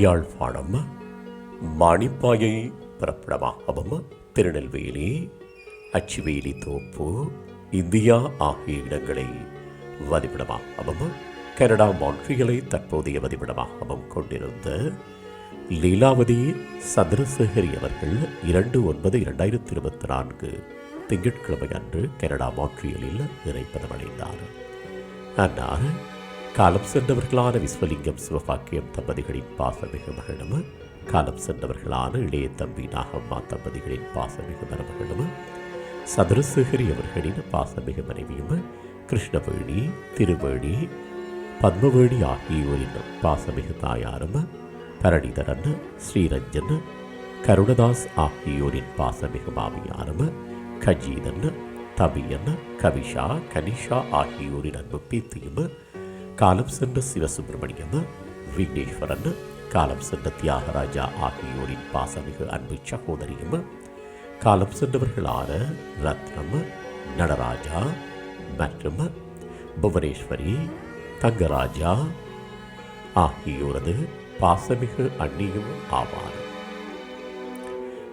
யாழ்ப்பாணம் மாணிப்பாயை பிறப்பிடமாகவும் திருநெல்வேலி அச்சுவேலி தோப்பு இந்தியா ஆகிய இடங்களை வதிவிடமாகவும் கனடா மான்ட்ரியலை தற்போதைய வதிவிடமாகவும் கொண்டிருந்த லீலாவதி சந்திரசேகரி அவர்கள் இரண்டு ஒன்பது இரண்டாயிரத்தி இருபத்தி நான்கு திங்கட்கிழமை அன்று கனடா மான்ட்ரியலில் இறைப்பதமடைந்தார் அன்னார் காலம் சென்றவர்களான விஸ்வலிங்கம் சிவபாக்கியம் தம்பதிகளின் பாசமிகு மகனும். காலம் சென்றவர்களான இளைய தம்பி நாகம்மா தம்பதிகளின் பாசமிகு மருமகளும் சதுரசேகரி அவர்களின் பாசமிகு மனைவியும். கிருஷ்ணவேணி திருவேணி பத்மவேணி ஆகியோரின் பாசமிகு தாயாரும். பரணிதரன் ஸ்ரீரஞ்சன் கருணதாஸ் ஆகியோரின் பாசமிகு மாமியாரும். கஜீதன் தபியன் கவிஷா கனிஷா ஆகியோரின் அன்பு பீத்தியும். காலம் சென்ற சிவசுப்பிரமணியம் விக்னேஸ்வரன் காலம் சென்ற தியாகராஜா ஆகியோரின் பாசமிகு அன்பு சகோதரியும் காலம் சென்றவர்களான ரத்னம் நடராஜா மற்றும் புவனேஸ்வரி தங்கராஜா ஆகியோரது பாசமிகு அண்ணியும் ஆவார்.